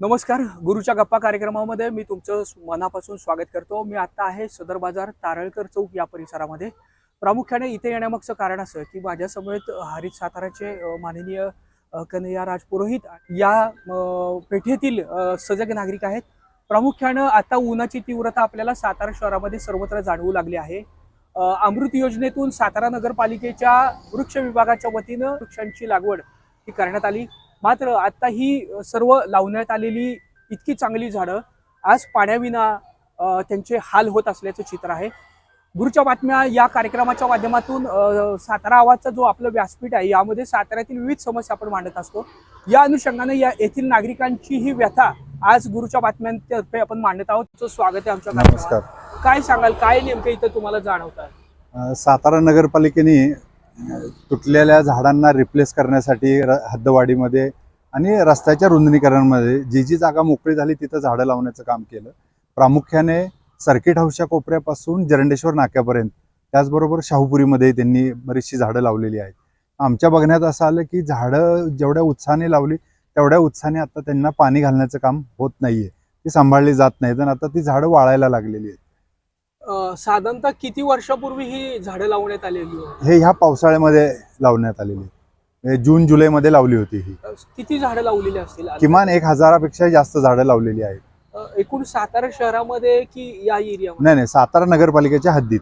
नमस्कार गुरुच्या गप्पा कार्यक्रमामध्ये मी तुमचं मनापासून स्वागत करतो. मी आता आहे सदर बाजार तारळकर चौक या परिसरामध्ये. प्रामुख्याने इथे येण्यामागचं कारण असं की माझ्यासमवेत हरित साताराचे माननीय कन्हैया राज पुरोहित या पेठेतील सजग नागरिक आहेत. प्रामुख्यानं आता उन्हाची तीव्रता आपल्याला सातारा शहरामध्ये सर्वत्र जाणवू लागली आहे. अमृत योजनेतून सातारा नगरपालिकेच्या वृक्ष विभागाच्या वतीनं वृक्षांची लागवड ही करण्यात आली. मात्र आता ही सर्व लावण्यात आलेली इतकी चांगली झाडं आज पाण्याविना त्यांचे हाल होत असल्याचं चित्र आहे. गुरुच्या बातम्या या कार्यक्रमाच्या माध्यमातून सातारा आवाजचा जो आपलं व्यासपीठ आहे यामध्ये साताऱ्यातील विविध समस्या आपण मांडत असतो. या अनुषंगाने या येथील नागरिकांची ही व्यथा आज गुरुच्या बातम्यांतर्फे आपण मांडत आहोत. स्वागत आहे आमच्या नमस्कार. काय सांगाल काय नेमकं इथं तुम्हाला जाणवत सातारा नगरपालिकेने तुटलेल्या झाडांना रिप्लेस करण्यासाठी र हद्दवाडीमध्ये आणि रस्त्याच्या रुंदणीकरणामध्ये जी जी जागा मोकळी झाली तिथं झाडं लावण्याचं काम केलं. प्रामुख्याने सर्किट हाऊसच्या कोपऱ्यापासून जरंडेश्वर नाक्यापर्यंत त्याचबरोबर शाहूपुरीमध्ये त्यांनी बरीचशी झाडं लावलेली आहेत. आमच्या बघण्यात असं आलं की झाडं जेवढ्या उत्साहाने लावली तेवढ्या उत्साहाने आता त्यांना पाणी घालण्याचं काम होत नाहीये. ती सांभाळली जात नाही तर आता ती झाडं वाळायला लागलेली आहेत. साधारणतः किती वर्षापूर्वी ही झाडं लावण्यात आलेली होती? हे ह्या पावसाळ्यामध्ये लावण्यात आलेली आहे. हे जून जुलैमध्ये लावली होती ही. किती झाडं लावलेली असतील किमान एक हजारापेक्षा जास्त झाडं लावलेली आहेत. एकूण सातारा शहरामध्ये की या एरियामध्ये? नाही नाही सातारा नगरपालिकेच्या हद्दीत.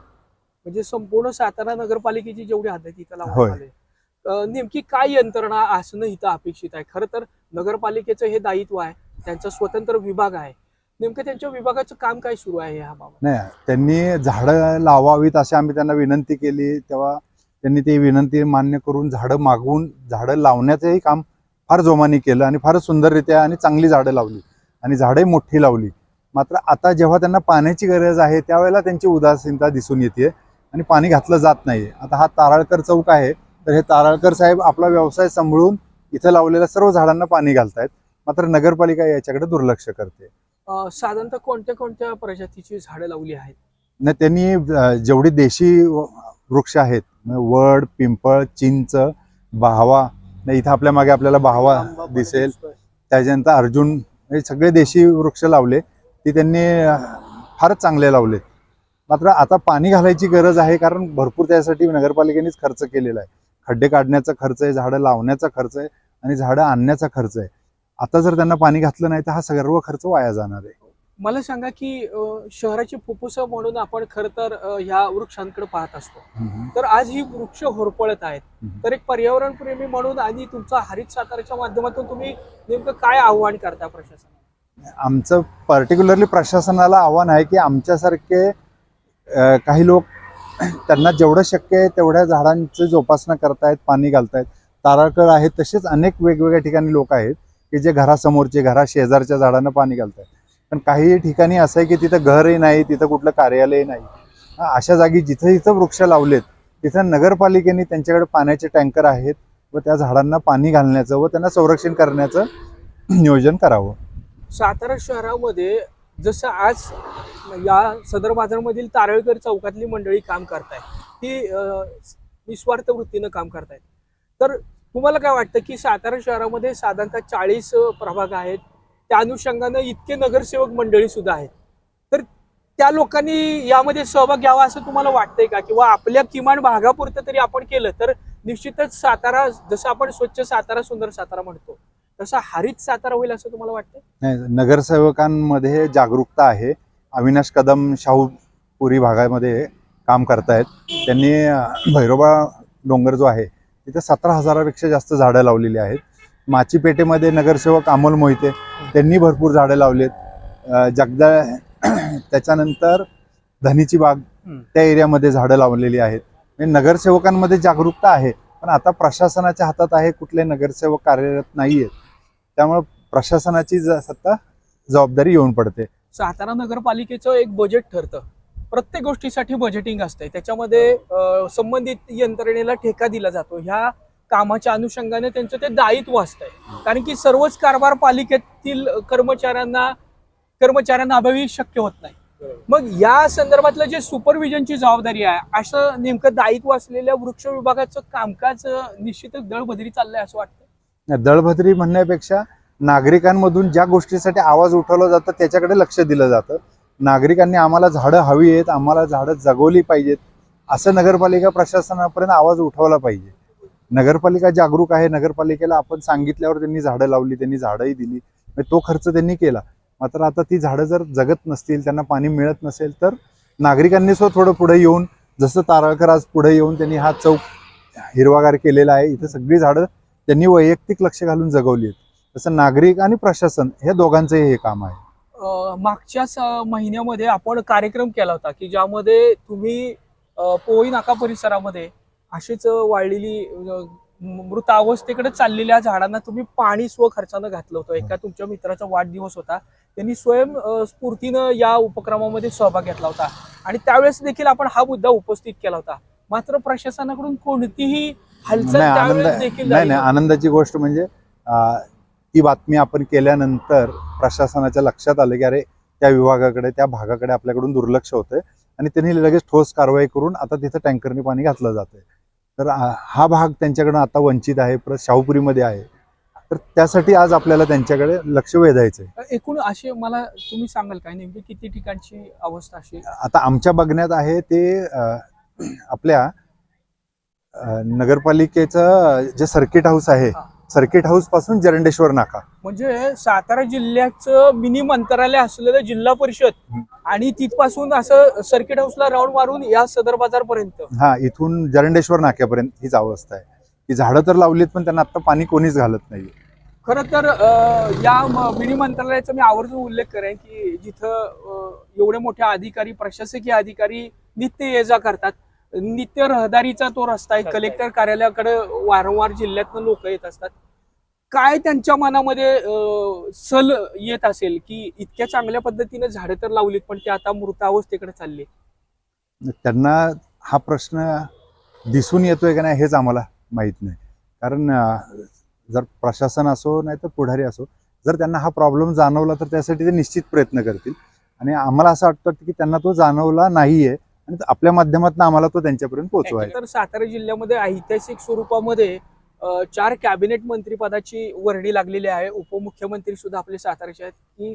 म्हणजे संपूर्ण सातारा नगरपालिकेची जेवढी हद्द आहे तिथं होय. लावण्यात आले अ, नेमकी काय यंत्रणा असणं इथं अपेक्षित आहे? खरं तर नगरपालिकेचं हे दायित्व आहे त्यांचा स्वतंत्र विभाग आहे. नेमकं त्यांच्या विभागाचं काम काय सुरू आहे नाही त्यांनी झाडं लावावीत अशी आम्ही त्यांना विनंती केली. तेव्हा त्यांनी ती विनंती मान्य करून झाडं मागवून झाडं लावण्याचंही काम फार जोमाने केलं आणि फारच सुंदररित्या आणि चांगली झाडं लावली आणि झाडंही मोठी लावली. मात्र आता जेव्हा त्यांना पाण्याची गरज आहे त्यावेळेला त्यांची उदासीनता दिसून येते आणि पाणी घातलं जात नाही. आता हा ताराळकर चौक आहे तर हे ताराळकर साहेब आपला व्यवसाय सांभाळून इथं लावलेल्या सर्व झाडांना पाणी घालतायत. मात्र नगरपालिका याच्याकडे दुर्लक्ष करते. साधारणतः कोणत्या कोणत्या प्रजातीची झाडं लावली आहेत? नाही त्यांनी जेवढी देशी वृक्ष आहेत वड पिंपळ चिंच बहावा नाही इथं आपल्या मागे आपल्याला बहावा दिसेल. त्याच्यानंतर अर्जुन हे सगळे देशी वृक्ष लावले. ती त्यांनी अ, फारच चांगले लावले मात्र आता पाणी घालायची गरज आहे कारण भरपूर त्यासाठी नगरपालिकेनेच खर्च केलेला आहे. खड्डे काढण्याचा खर्च आहे झाडं लावण्याचा खर्च आहे आणि झाडं आणण्याचा खर्च आहे. आता जर त्यांना पाणी घातलं नाही तर हा सर्व खर्च वाया जाणार आहे. मला सांगा की शहराची फुफ्फुस म्हणून आपण खरं तर ह्या वृक्षांकडे पाहत असतो. तर आज ही वृक्ष होरपळत आहेत. तर एक पर्यावरण प्रेमी म्हणून आणि तुमचा हरित साताराच्या माध्यमातून तुम्ही नेमकं काय आव्हान करता प्रशासनाला? आमचं पर्टिक्युलरली प्रशासनाला आव्हान आहे की आमच्यासारखे काही लोक त्यांना जेवढं शक्य आहे तेवढ्या झाडांची जोपासना करतायत पाणी घालतायत. ताराळकर आहेत तसेच अनेक वेगवेगळ्या ठिकाणी लोक आहेत. की जे घरासमोरचे घरा शेजारच्या झाडांना पाणी घालतायत. पण काही ठिकाणी असं आहे की तिथं घरही नाही तिथं कुठलं कार्यालय नाही. अशा जागी जिथं जिथं वृक्ष लावलेत तिथं नगरपालिकेने त्यांच्याकडे पाण्याचे टँकर आहेत व त्या झाडांना पाणी घालण्याचं व त्यांना संरक्षण करण्याचं नियोजन करावं. सातारा शहरामध्ये जसं आज या सदर बाजारमधील तारळकर चौकातली मंडळी काम करतायत. ती निस्वार्थ वृत्तीनं काम करतायत. तर तुम्हाला काय वाटतं की सातारा शहरामध्ये साधारणतः चाळीस प्रभाग आहेत? त्या अनुषंगानं इतके नगरसेवक मंडळी सुद्धा आहेत. तर त्या लोकांनी यामध्ये सहभाग घ्यावा असं तुम्हाला वाटतंय का? किंवा आपल्या किमान भागापुरतं तरी आपण केलं तर निश्चितच सातारा जसं आपण स्वच्छ सातारा सुंदर सातारा म्हणतो तसा हरित सातारा होईल असं तुम्हाला वाटतं नाही नगरसेवकांमध्ये जागरूकता आहे. अविनाश कदम शाहूपुरी भागामध्ये काम करतायत. त्यांनी भैरोबा डोंगर जो आहे तिथे सतरा हजारापेक्षा जास्त झाडं लावलेली आहेत. माचीपेठेमध्ये नगरसेवक अमोल मोहिते त्यांनी भरपूर झाडं लावलेत. अं, जगदा त्याच्यानंतर धनीची बाग. त्या एरियामध्ये झाडं लावलेली आहेत. म्हणजे नगरसेवकांमध्ये जागरूकता आहे पण आता प्रशासनाच्या हातात आहे कुठले नगरसेवक कार्यरत नाही आहेत त्यामुळे प्रशासनाची सत्ता जबाबदारी येऊन पडते. सातारा नगरपालिकेचं एक बजेट ठरतं. प्रत्येक गोष्टीसाठी बजेटिंग असतंय. त्याच्यामध्ये संबंधित यंत्रणेला ठेका दिला जातो. ह्या कामाच्या अनुषंगाने त्यांचं ते दायित्व असतंय. कारण की सर्वच कारभार पालिकेतील कर्मचाऱ्यांना कर्मचाऱ्यांना अभावी शक्य होत नाही. मग या संदर्भातलं जे सुपरविजनची जबाबदारी आहे असं नेमकं दायित्व असलेल्या वृक्ष विभागाचं कामकाज निश्चितच दळबदरी चाललंय असं वाटतं दळभद्री म्हणण्यापेक्षा नागरिकांमधून ज्या गोष्टीसाठी आवाज उठवला जातो त्याच्याकडे लक्ष दिलं जातं. नागरिकांनी आम्हाला झाडं हवी आहेत आम्हाला झाडं जगवली पाहिजेत. असं नगरपालिका प्रशासनापर्यंत आवाज उठवला पाहिजे. नगरपालिका जागरूक आहे. नगरपालिकेला आपण सांगितल्यावर त्यांनी झाडं लावली त्यांनी झाडंही दिली. म्हणजे तो खर्च त्यांनी केला. मात्र आता ती झाडं जर जगत नसतील त्यांना पाणी मिळत नसेल तर नागरिकांनी सुद्धा थोडं पुढे येऊन जसं तारळकर आज पुढे येऊन त्यांनी हा चौक हिरवागार केलेला आहे. इथं सगळी झाडं त्यांनी वैयक्तिक लक्ष घालून जगवली आहेत. तसं नागरिक आणि प्रशासन हे दोघांचंही हे काम आहे. मागच्याच महिन्यामध्ये आपण कार्यक्रम केला होता की ज्यामध्ये तुम्ही पोळी नाका परिसरामध्ये अशीच वाळलेली अ, मृत अवस्थेकडे चाललेल्या झाडांना तुम्ही पाणी स्वखर्चानं घातलं होतं. एका तुमच्या मित्राचा वाढदिवस होता. त्यांनी स्वयं स्फूर्तीनं या उपक्रमामध्ये सहभाग घेतला होता. आणि त्यावेळेस देखील आपण हा मुद्दा उपस्थित केला होता. मात्र प्रशासनाकडून कोणतीही हालचाल आनंदाची गोष्ट म्हणजे ती बातमी आपण केल्यानंतर प्रशासनाच्या लक्षात आलं की अरे त्या विभागाकडे त्या भागाकडे आपल्याकडून दुर्लक्ष होतंय आणि त्यांनी लगेच ठोस कारवाई करून आता तिथं टँकरने पाणी घातलं जातंय. तर हा भाग त्यांच्याकडनं आता वंचित आहे परत शाहूपुरीमध्ये आहे. तर त्यासाठी आज आपल्याला त्यांच्याकडे लक्ष वेधायचं आहे. एकूण असे मला तुम्ही सांगाल काय? नेमकी किती ठिकाणची अवस्था अशी? आता आमच्या बघण्यात आहे ते आपल्या नगरपालिकेचं जे सर्किट हाऊस आहे हा. सर्किट हाऊसपासून जरंडेश्वर नाका. म्हणजे सातारा जिल्ह्याचं मिनी मंत्रालय असलेलं जिल्हा परिषद हं. आणि तिथपासून असं सर्किट हाऊसला राऊंड मारून या सदर बाजार पर्यंत हा इथून जरंडेश्वर नाक्यापर्यंत हीच अवस्था आहे. की झाडं तर लावलीत पण त्यांना आता पाणी कोणीच घालत नाही खर तर या मिनी मंत्रालयाचा मी आवर्जून उल्लेख करेन की जिथं एवढे मोठे अधिकारी प्रशासकीय अधिकारी नित्य ये जा करतात नित्य रहदारीचा तो रस्ता आहे. कलेक्टर कार्यालयाकडे वारंवार जिल्ह्यातनं लोक येत असतात. काय त्यांच्या मनामध्ये सल येत असेल की इतक्या चांगल्या पद्धतीने झाडं तर लावलीत पण ते आता मृतावस्थेकडे चालले? त्यांना हा प्रश्न दिसून येतोय का नाही हेच आम्हाला माहीत नाही. कारण जर प्रशासन असो नाही तर पुढारी असो जर त्यांना हा प्रॉब्लेम जाणवला तर त्यासाठी ते निश्चित प्रयत्न करतील. आणि आम्हाला असं वाटतं की त्यांना तो जाणवला नाहीये. आणि आपल्या माध्यमातून आम्हाला तो त्यांच्यापर्यंत पोहोचवायचा. तर सातारा जिल्ह्यामध्ये ऐतिहासिक स्वरूपामध्ये चार कॅबिनेट मंत्रीपदाची वर्णी लागलेली आहे. उपमुख्यमंत्री सुद्धा आपले साताराचे आहेत. की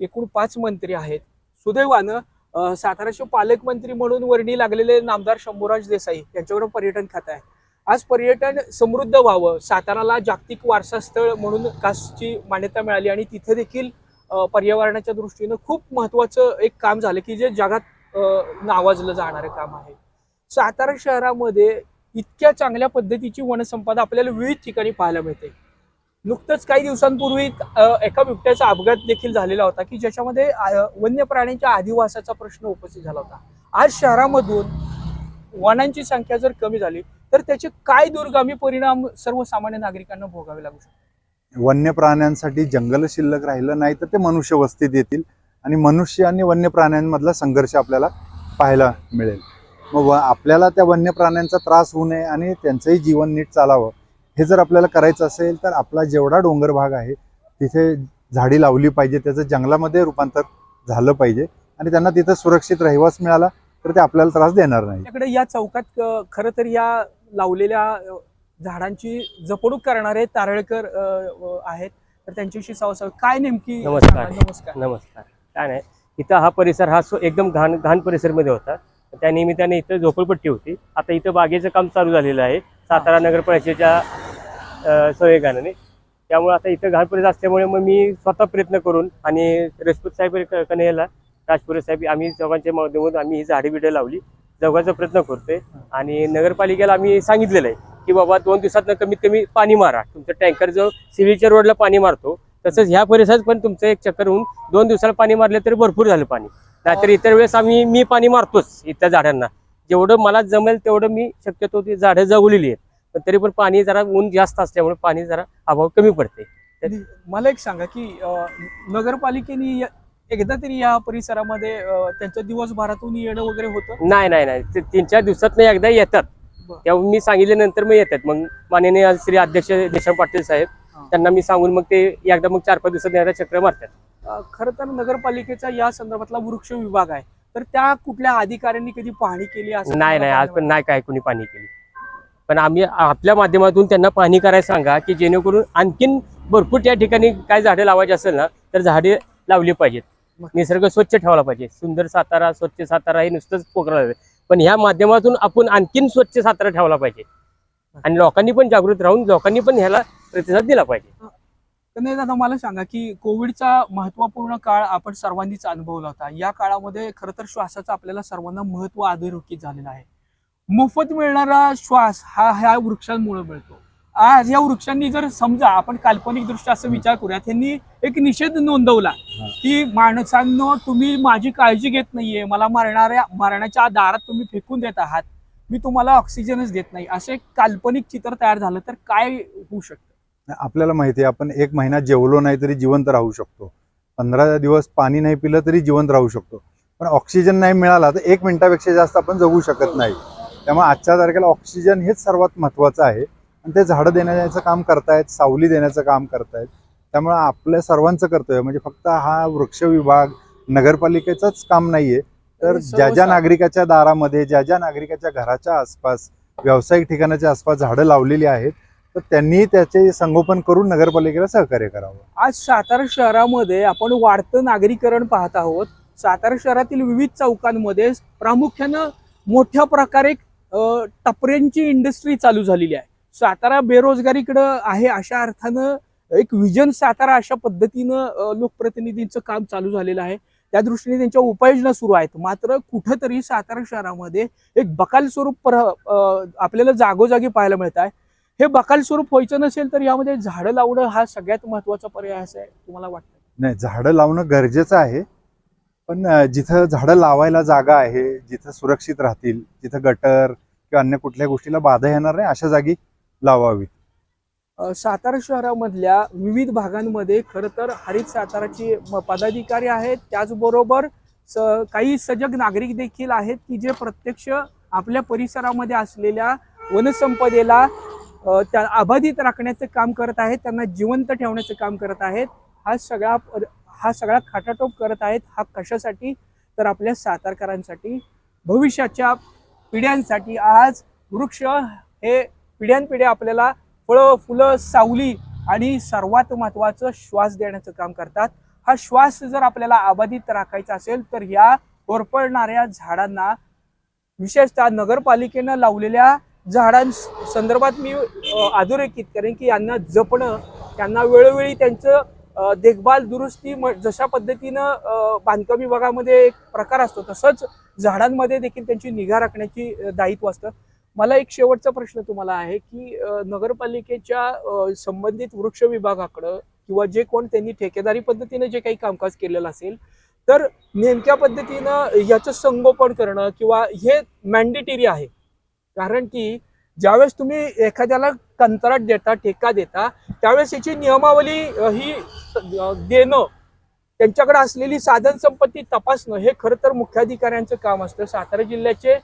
एकूण पाच मंत्री आहेत. सुदैवानं अ, साताराचे पालकमंत्री म्हणून वर्णी लागलेले नामदार शंभूराज देसाई यांच्याकडे पर्यटन खातं आहे आज पर्यटन समृद्ध व्हावं साताराला जागतिक वारसा स्थळ म्हणून कासची मान्यता मिळाली आणि तिथे देखील पर्यावरणाच्या दृष्टीनं खूप महत्वाचं एक काम झालं की जे जगात नावाजलं जाणारं काम आहे. सातारा शहरामध्ये इतक्या चांगल्या पद्धतीची वनसंपदा आपल्याला विविध ठिकाणी पाहायला मिळते. नुकतंच काही दिवसांपूर्वी एका बिबट्याचा अपघात देखील झालेला होता की ज्याच्यामध्ये वन्य प्राण्यांच्या आदिवासाचा प्रश्न उपस्थित झाला होता. आज शहरामधून वनांची संख्या जर कमी झाली तर त्याचे काय दुर्गामी परिणाम सर्वसामान्य नागरिकांना भोगावे लागू शकतात? वन्य प्राण्यांसाठी जंगल शिल्लक राहिलं नाही तर ते मनुष्य वस्तीत येतील. आणि मनुष्य आणि वन्य प्राण्यांमधला संघर्ष आपल्याला पाहायला मिळेल. मग व- आपल्याला त्या वन्य प्राण्यांचा त्रास होऊ नये आणि त्यांचंही जीवन नीट चालावं हे जर आपल्याला करायचं असेल तर आपला जेवढा डोंगर भाग आहे तिथे झाडी लावली पाहिजे त्याचं जंगलामध्ये रूपांतर झालं पाहिजे आणि त्यांना तिथं सुरक्षित रहिवास मिळाला तर ते आपल्याला त्रास देणार नाही आपल्याकडे या चौकात खरं तर या लावलेल्या झाडांची जपणूक करणारे तारळकर आहेत. तर त्यांच्याशी संवाद काय नेमकी? नमस्कार. नमस्कार. काय नाही. इथं हा परिसर हा सो एकदम घाण घाण परिसरमध्ये होता. त्या निमित्ताने इथं झोपडपट्टी होती. आता इथं बागेचं काम चालू झालेलं आहे. सातारा नगरपालिकेच्या सहयोगाने त्यामुळे आता इथं घाण परिसर असल्यामुळे मग मी स्वतः प्रयत्न करून आणि रजपूत साहेब कन्हैयाला राजपुरे साहेब आम्ही चौघांच्या माध्यमातून आम्ही ही झाडी बिडं लावली. जगाचा प्रयत्न करतोय. आणि नगरपालिकेला आम्ही सांगितलेलं आहे की बाबा दोन दिवसात कमीत कमी पाणी मारा. तुमचं टँकर जो सिव्हिलच्या रोडला पाणी मारतो. तसंच ह्या परिसरात पण तुमचं एक चक्कर होऊन दोन दिवसाला पाणी मारलं तरी भरपूर झालं पाणी. नाहीतर इतर वेळेस आम्ही मी पाणी मारतोच इथल्या झाडांना. जेवढं मला जमेल तेवढं मी शक्यतो ती झाडं जगवलेली आहेत. पण तरी पण पाणी जरा ऊन जास्त असल्यामुळे पाणी जरा अभाव कमी पडते मला एक सांगा की नगरपालिकेने एकदा तरी या परिसरामध्ये अ, त्यांचं दिवसभरातून येणं वगैरे होतं? नाही नाही नाही. ते तीन चार दिवसात एकदा येतात. तेव्हा मी सांगितल्यानंतर मग येतात. मग माननीय श्री अध्यक्ष देशम पाटील साहेब. त्यांना मी सांगून मग ते एकदा मग चार पाच दिवसात एकदा चक्र मारतात. खरं तर नगरपालिकेचा या संदर्भातला वृक्ष विभाग आहे. तर त्या कुठल्या अधिकाऱ्यांनी कधी पाहणी केली असं नाही नाही आज पण नाही काय कोणी पाणी केली. पण आम्ही आपल्या माध्यमातून त्यांना पाहणी करायला सांगा की जेणेकरून आणखीन भरपूर त्या ठिकाणी काय झाडे लावायची असेल ना तर झाडे लावली पाहिजेत. निसर्ग स्वच्छ ठेवला पाहिजे. सुंदर सातारा स्वच्छ सातारा हे नुसतंच पोकराला पण ह्या माध्यमातून आपण आणखीन स्वच्छ सातारा ठेवला पाहिजे. आणि लोकांनी पण जागृत राहून लोकांनी पण ह्याला प्रतिसाद दिला पाहिजे. तर दादा मला सांगा की कोविडचा महत्त्वपूर्ण काळ आपण सर्वांनीच अनुभवला होता. या काळामध्ये खर तर श्वासाचं आपल्याला सर्वांना महत्त्व अधोरेखित झालेलं आहे. मोफत मिळणारा श्वास हा ह्या वृक्षांमुळे मिळतो. आज या वृक्षांनी जर समजा आपण काल्पनिक दृष्ट्या असं विचार करूया त्यांनी एक निषेध नोंदवला की माणसांनो तुम्ही माझी काळजी घेत नाहीये. मला मारणाऱ्या मारण्याच्या दारात तुम्ही फेकून देत आहात. मी तुम्हाला ऑक्सिजनच देत नाही. असे एक काल्पनिक चित्र तयार झालं तर काय होऊ शकतं? आपल्याला माहिती आहे आपण एक महिना जेवलो नाही तरी जिवंत राहू शकतो. पंधरा दिवस पाणी नाही पिलं तरी जिवंत राहू शकतो. पण ऑक्सिजन नाही मिळाला तर एक मिनिटापेक्षा जास्त आपण जगू शकत नाही. त्यामुळे आजच्या तारखेला ऑक्सिजन हेच सर्वात महत्त्वाचं आहे. आणि ते झाडं देण्याचं काम करतायत सावली देण्याचं काम करतायत. त्यामुळे आपल्या सर्वांचं कर्तव्य म्हणजे फक्त हा वृक्ष विभाग नगरपालिकेचंच काम नाहीये. तर ज्या ज्या नागरिकाच्या दारामध्ये ज्या ज्या नागरिकाच्या घराच्या आसपास व्यावसायिक ठिकाणाच्या आसपास झाडं लावलेली आहेत तर त्यांनी त्याचे संगोपन करून नगरपालिकेला सहकार्य करावं. आज सातारा शहरामध्ये आपण वाढतं नागरीकरण पाहत आहोत. सातारा शहरातील विविध चौकांमध्ये प्रामुख्यानं मोठ्या प्रकारे टपऱ्यांची इंडस्ट्री चालू झालेली आहे. सातारा बेरोजगारीकडं आहे अशा अर्थानं एक विजन सातारा अशा पद्धतीनं लोकप्रतिनिधींचं काम चालू झालेलं आहे. त्या दृष्टीने त्यांच्या उपाययोजना सुरू आहेत. मात्र कुठंतरी सातारा शहरामध्ये एक बकाल स्वरूप पर- आपल्याला जागोजागी पाहायला मिळत आहे हे बकाल स्वरूप व्हायचं नसेल तर यामध्ये झाडं लावणं हा सगळ्यात महत्त्वाचा पर्याय असं आहे तुम्हाला वाटतं नाही झाडं लावणं गरजेचं आहे. पण जिथं झाडं लावायला जागा आहे जिथं सुरक्षित राहतील जिथं गटर किंवा अन्य कुठल्या गोष्टीला बाधा येणार नाही अशा जागी लावावी सातारा शहरामधल्या विविध भागांमध्ये खरं तर हरित साताराची पदाधिकारी आहेत. त्याचबरोबर स काही सजग नागरिक देखील आहेत की जे प्रत्यक्ष आपल्या परिसरामध्ये असलेल्या वनसंपदेला त्या अबाधित राखण्याचं काम करत आहेत त्यांना जिवंत ठेवण्याचं काम करत आहेत. हा सगळा हा सगळा खाटाटोप करत आहेत. हा कशासाठी? तर आपल्या सातारकरांसाठी. भविष्याच्या पिढ्यांसाठी आज वृक्ष हे पिढ्यानपिढ्या आपल्याला फळं फुलं सावली आणि सर्वात महत्त्वाचं श्वास देण्याचं काम करतात. हा श्वास जर आपल्याला अबाधित राखायचा असेल तर ह्या होरपळणाऱ्या झाडांना विशेषतः नगरपालिकेनं लावलेल्या झाडांसंदर्भात मी अधोरेखित करेन की यांना जपणं त्यांना वेळोवेळी त्यांचं देखभाल दुरुस्ती म- जशा पद्धतीनं बांधकाम विभागामध्ये एक प्रकार असतो तसंच झाडांमध्ये देखील त्यांची निगा राखण्याची दायित्व असतं. मला एक शेवटचा प्रश्न तुम्हाला आहे की नगरपालिकेच्या संबंधित वृक्ष विभागाकडं किंवा जे कोण त्यांनी ठेकेदारी पद्धतीने जे काही कामकाज केलेलं असेल तर नेमक्या पद्धतीनं याचं संगोपन करणं किंवा हे मॅन्डेटरी आहे. कारण की ज्यावेळेस तुम्ही एखाद्याला कंत्राट देता ठेका देता त्यावेळेस याची नियमावली ही देणं त्यांच्याकडे असलेली साधन संपत्ती तपासणं हे खरं तर मुख्याधिकाऱ्यांचं काम असतं. सातारा जिल्ह्याचे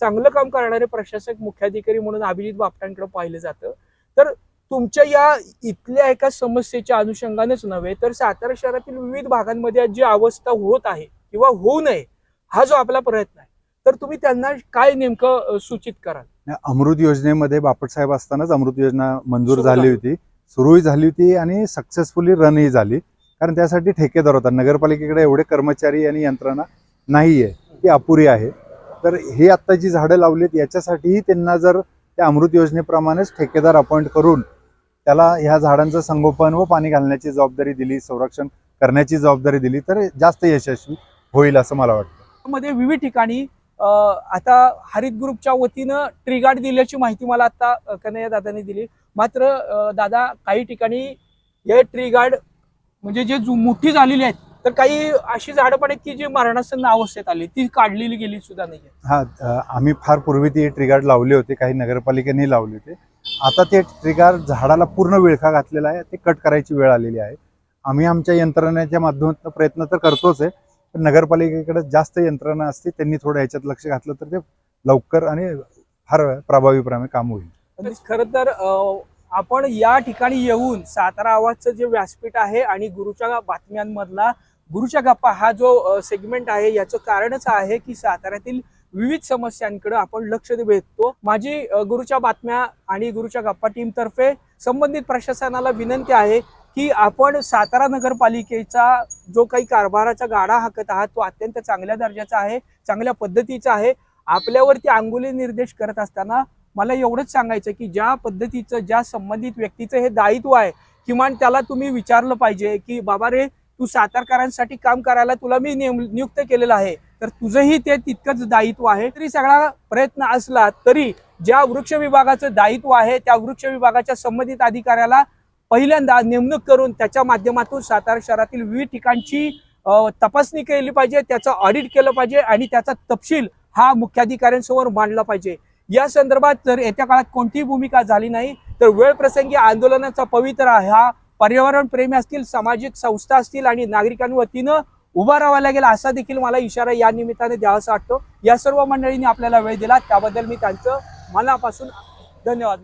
चांगलं काम करणारे प्रशासक मुख्याधिकारी म्हणून अभिजित बापटांकडे पाहिलं जातं. तर तुमच्या या इथल्या एका समस्येच्या अनुषंगानेच नव्हे तर सातारा शहरातील विविध भागांमध्ये जी अवस्था होत आहे किंवा होऊ नये हा जो आपला प्रयत्न आहे तर तुम्ही त्यांना काय नेमकं सूचित कराल? अमृत योजनेमध्ये बापटसाहेब असतानाच अमृत योजना मंजूर झाली. होती. सुरूही झाली होती आणि सक्सेसफुली रनही झाली. कारण त्यासाठी ठेकेदार होता. नगरपालिकेकडे एवढे कर्मचारी आणि यंत्रणा नाही आहे ती अपुरी आहे. तर हे आत्ता जी झाडं लावलीत याच्यासाठीही त्यांना जर त्या अमृत योजनेप्रमाणेच ठेकेदार अपॉइंट करून त्याला ह्या झाडांचं संगोपन व पाणी घालण्याची जबाबदारी दिली संरक्षण करण्याची जबाबदारी दिली तर जास्त यशस्वी होईल असं मला वाटतं. मध्ये विविध ठिकाणी आता हरित ग्रुपच्या वतीनं ट्री गार्ड दिल्याची माहिती मला आता कन्हैया दादांनी दिली. मात्र दादा काही ठिकाणी हे ट्री गार्ड म्हणजे जे जु- मोठी झालेली आहेत तर काही अशी झाडं पण आहेत की जी मरणासन्न अवस्थेत आली ती काढलेली गेली सुद्धा नाही हा आम्ही फार पूर्वी ती ट्रिगार्ड लावली होती काही नगरपालिकेने लावली होती. आता ते ट्रिगार्ड झाडाला पूर्ण विळखा घातलेला आहे ते कट करायची वेळ आलेली आहे. आम्ही आमच्या यंत्रणेच्या माध्यमातून प्रयत्न तर करतोच आहे पण नगरपालिकेकडे जास्त यंत्रणा असते त्यांनी थोडं ह्याच्यात लक्ष घातलं तर ते लवकर आणि फार प्रभावीपणे काम होईल. खरं तर आपण या ठिकाणी येऊन सातारा आवाजचं जे व्यासपीठ आहे आणि गुरुच्या बातम्यांमधला गुरुच्या गप्पा हा जो सेगमेंट आहे याचं कारणच आहे की साताऱ्यातील विविध समस्यांकडे आपण लक्ष देतो माझी गुरुच्या बातम्या आणि गुरुच्या गप्पा टीम तर्फे संबंधित प्रशासनाला विनंती आहे की आपण सातारा नगरपालिकेचा जो काही कारभाराचा गाडा हाकत आहात तो अत्यंत चांगल्या दर्जाचा आहे चांगल्या पद्धतीचा आहे. आपल्यावरती अंगुली निर्देश करत असताना मला एवढंच सांगायचं की ज्या पद्धतीचं ज्या संबंधित व्यक्तीचं हे दायित्व आहे किमान त्याला तुम्ही विचारलं पाहिजे की बाबा रे तू सातारकरांसाठी काम करायला तुला मी नियुक्त केलेलं आहे. तर तुझंही ते तितकंच दायित्व आहे. तरी सगळा प्रयत्न असला तरी ज्या वृक्ष विभागाचं दायित्व आहे त्या वृक्ष विभागाच्या संबंधित अधिकाऱ्याला पहिल्यांदा नेमणूक करून त्याच्या माध्यमातून सातारा शहरातील विविध ठिकाणची तपासणी केली पाहिजे त्याचं ऑडिट केलं पाहिजे आणि त्याचा तपशील हा मुख्याधिकाऱ्यांसमोर मांडला पाहिजे. या संदर्भात जर येत्या काळात कोणतीही भूमिका झाली नाही तर वेळ प्रसंगी आंदोलनाचा पवित्र हा पर्यावरण प्रेमी असतील सामाजिक संस्था असतील आणि नागरिकांवतीनं उभा राहावा लागेल असा देखील मला इशारा या निमित्ताने द्यावासा वाटतो. या सर्व मंडळींनी आपल्याला वेळ दिला त्याबद्दल मी त्यांचं मनापासून धन्यवाद